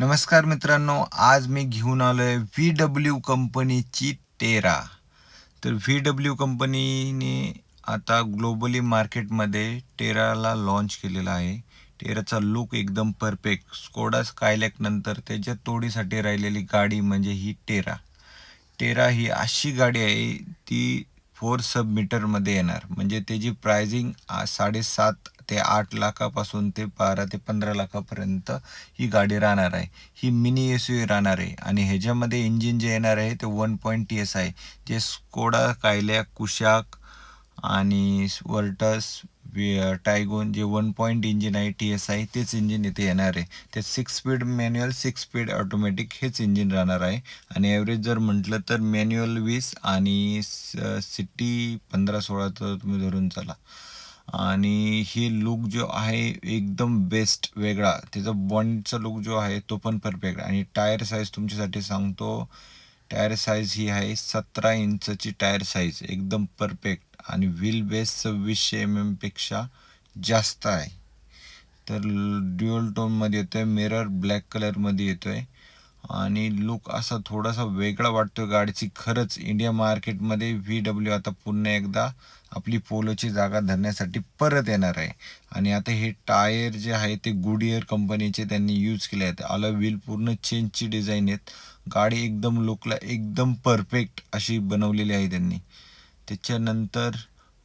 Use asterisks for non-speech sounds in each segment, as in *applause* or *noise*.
नमस्कार मित्रांनो आज मी घेऊन आलो आहे व्ही डब्ल्यू कंपनीची टेरा तर व्ही डब्ल्यू कंपनीने आता ग्लोबली मार्केटमध्ये टेराला लॉन्च केलेला आहे. टेराचा लुक एकदम परफेक्ट स्कोडा स्कायलॅकनंतर त्याच्या तोडीसाठी राहिलेली गाडी म्हणजे ही टेरा टेरा ही अशी गाडी आहे ती फोर सब मीटरमध्ये येणार. म्हणजे त्याची प्रायझिंग साडेसात ते आठ लाखापासून ते बारा ते पंधरा लाखापर्यंत ही गाडी राहणार आहे. ही मिनी एस यू राहणार आहे. आणि ह्याच्यामध्ये इंजिन जे येणार आहे ते वन पॉईंट टी एस आहे. जे स्कोडा कायल्या कुशाक आणि वर्टस टायगोन जे वन पॉईंट इंजिन आहे टी एस आहे तेच इंजिन इथे येणार आहे. ते six speed manual six speed automatic हेच इंजिन राहणार आहे. आणि ॲव्हरेज जर म्हटलं तर मॅन्युअल वीस आणि सिटी पंधरा सोळा तर तुम्ही धरून चला. आणि हे लुक जो आहे एकदम बेस्ट वेगळा. त्याचा बॉन्डचा लुक जो आहे तो पण परफेक्ट आणि टायर साईज तुमच्यासाठी सांगतो टायर साईज ही आहे सतरा इंचची टायर साईज एकदम परफेक्ट आणि व्हील बेस सव्वीसशे एम एमपेक्षा जास्त आहे. तर ड्युअल टोनमध्ये येतो आहे मिरर ब्लॅक कलरमध्ये येतो आहे आणि लुक असा थोडासा वेगळा वाटतो गाडीची. खरंच इंडिया मार्केटमध्ये व्ही डब्ल्यू आता पुन्हा एकदा आपली पोलोची जागा धरण्यासाठी परत येणार आहे. आणि आता हे टायर जे आहे ते गुडियर कंपनीचे त्यांनी यूज केले आहेत. आला व्हील पूर्ण चेंजची डिझाईन आहेत. गाडी एकदम लुकला एकदम परफेक्ट अशी बनवलेली आहे त्यांनी. त्याच्यानंतर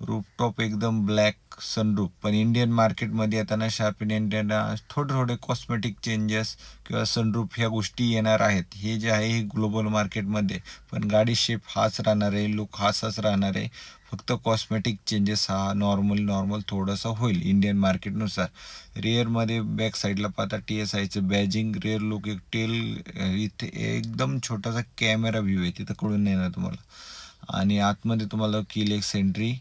रूपटॉप एकदम ब्लॅक सनरूप पण इंडियन मार्केटमध्ये येताना शार्प इंडियनला थोडे थोडे कॉस्मेटिक चेंजेस किंवा सनरूप ह्या गोष्टी येणार आहेत. हे जे आहे हे ग्लोबल मार्केटमध्ये पण गाडी शेप हाच राहणार आहे लुक हाच राहणार आहे. फक्त कॉस्मेटिक चेंजेस हा नॉर्मल नॉर्मल थोडंसं होईल इंडियन मार्केटनुसार रेअरमध्ये बॅक साईडला पाहता टी एस आयचं बॅजिंग रेअर लुक एक टेल इथे एकदम छोटासा कॅमेरा व्ह्यू आहे. तिथं कळून येणार तुम्हाला. आणि आतमध्ये तुम्हाला किल एक सेंट्री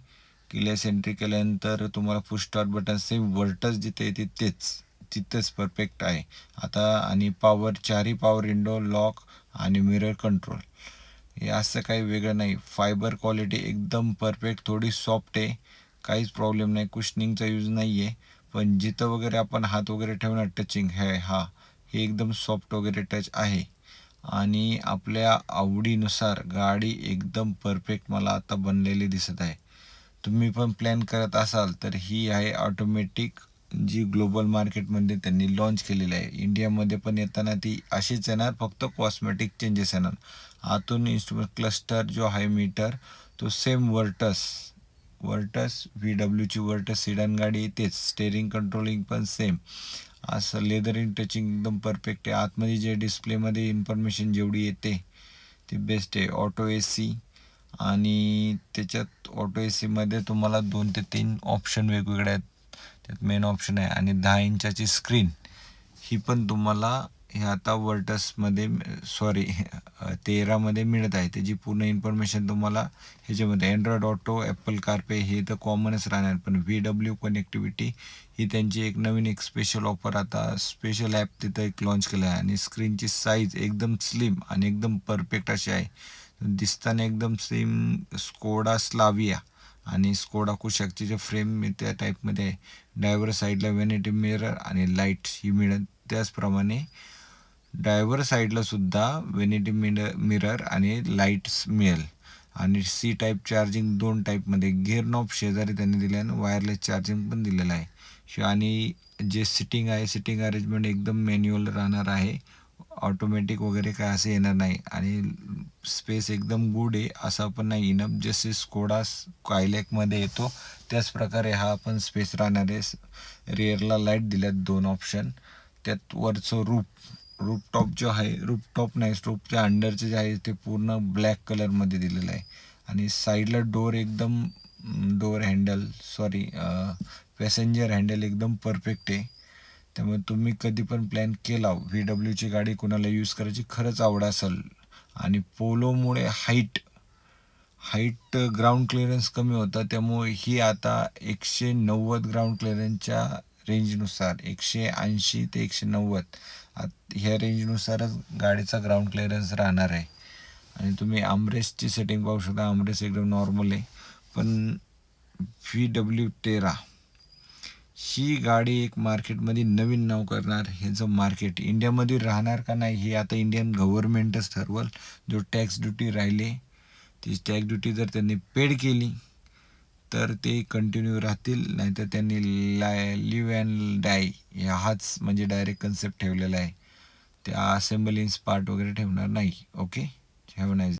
क्लिअर एंट्री केल्यानंतर तुम्हाला full start button same Virtus जिथे येते तेच तिथंच परफेक्ट आहे. आता आणि पॉवर चारही पॉवर विंडो लॉक आणि मिरर कंट्रोल हे असं काही वेगळं नाही. फायबर क्वालिटी एकदम परफेक्ट थोडी सॉफ्ट आहे. काहीच प्रॉब्लेम नाही. कुशनिंगचा यूज नाही आहे पण जिथं वगैरे आपण हात वगैरे ठेवणार टचिंग हे हा हे एकदम सॉफ्ट वगैरे टच आहे. आणि आपल्या आवडीनुसार गाडी एकदम परफेक्ट मला आता बनलेली दिसत आहे. तुम्ही पण प्लॅन करत असाल तर ही आहे ऑटोमॅटिक जी ग्लोबल मार्केटमध्ये त्यांनी लॉन्च केलेली आहे. इंडियामध्ये पण येताना ती अशीच येणार फक्त कॉस्मेटिक चेंजेस येणार. आतून इन्स्ट्रुमेंट क्लस्टर जो आहे मीटर तो सेम वर्टस वर्टस व्ही डब्ल्यूची वर्टस सिडन गाडी तेच स्टेरिंग कंट्रोलिंग पण सेम असं लेदरिंग टचिंग एकदम परफेक्ट आहे. आतमध्ये जे डिस्प्लेमध्ये इन्फॉर्मेशन जेवढी येते ती बेस्ट आहे. ऑटो ए सी आणि त्याच्यात ऑटो ए सीमध्ये तुम्हाला दोन ते तीन ऑप्शन वेगवेगळे आहेत. त्यात मेन ऑप्शन आहे आणि दहा इंचाची स्क्रीन ही पण तुम्हाला हे आता वर्टसमध्ये सॉरी *laughs* तेरामध्ये मिळत आहे. त्याची पूर्ण इन्फॉर्मेशन तुम्हाला ह्याच्यामध्ये अँड्रॉइड ऑटो ॲपल कारपे हे तर कॉमनच राहणार. पण व्ही डब्ल्यू कनेक्टिव्हिटी ही त्यांची एक नवीन एक स्पेशल ऑफर आता स्पेशल ॲप तिथं एक लॉन्च केलं आहे आणि स्क्रीनची साईज एकदम स्लिम आणि एकदम परफेक्ट अशी आहे. दिसताना एकदम सेम स्कोडा स्लाविया आणि स्कोडा कुशाकची जे फ्रेम त्या टाईपमध्ये आहे. ड्रायव्हर साईडला वेनेटी मिरर आणि लाईट्स ही मिळत त्याचप्रमाणे ड्रायव्हर साईडला सुद्धा वेनिटी मिरर मिरर आणि लाईट्स मिळेल. आणि सी टाईप चार्जिंग दोन टाईपमध्ये गिअर नॉब शेजारी त्यांनी दिले आणि वायरलेस चार्जिंग पण दिलेलं आहे. आणि जे सिटिंग आहे सिटिंग अरेंजमेंट एकदम मॅन्युअल राहणार आहे. ऑटोमॅटिक वगैरे काय असं येणार नाही. आणि स्पेस एकदम गुड आहे असं पण नाही. इनफ जसे स्कोडा कायलॅकमध्ये येतो त्याच प्रकारे हा पण स्पेस राहणार आहे. रिअरला लाइट दिल्यात दोन ऑप्शन त्यात वरचं रूप रूपटॉप जो आहे रूपटॉप नाही रूपच्या अंडरचे जे आहे ते पूर्ण ब्लॅक कलरमध्ये दिलेलं आहे. आणि साईडला डोर एकदम door handle sorry passenger handle एकदम परफेक्ट आहे. त्यामुळे तुम्ही कधी पण प्लॅन केला व्ही डब्ल्यूची गाडी कोणाला यूज करायची खरंच आवड असेल. आणि पोलोमुळे हाईट हाईट ग्राउंड क्लिअरन्स कमी होतं त्यामुळे ही आता एकशे नव्वद ग्राउंड क्लिअरन्सच्या रेंजनुसार एकशे ऐंशी ते एकशे नव्वद ह्या रेंजनुसारच गाडीचा ग्राउंड क्लिअरन्स राहणार आहे. आणि तुम्ही आमरेसची सेटिंग पाहू शकता आमरेस एकदम नॉर्मल आहे. पण व्ही डब्ल्यू तेरा ही गाडी एक मार्केटमध्ये नवीन नाव करणार ह्याचं मार्केट इंडियामध्ये राहणार का नाही हे आता इंडियन गव्हर्नमेंटच ठरवल. जो टॅक्स ड्युटी राहिले ती टॅक्स ड्युटी जर त्यांनी पेड केली तर ते कंटिन्यू राहतील नाहीतर त्यांनी लाय लिव्ह अँड डाय हाच म्हणजे डायरेक्ट कन्सेप्ट ठेवलेला आहे. त्या असेंबलिंग्स पार्ट वगैरे ठेवणार नाही ओके? हॅव नाईज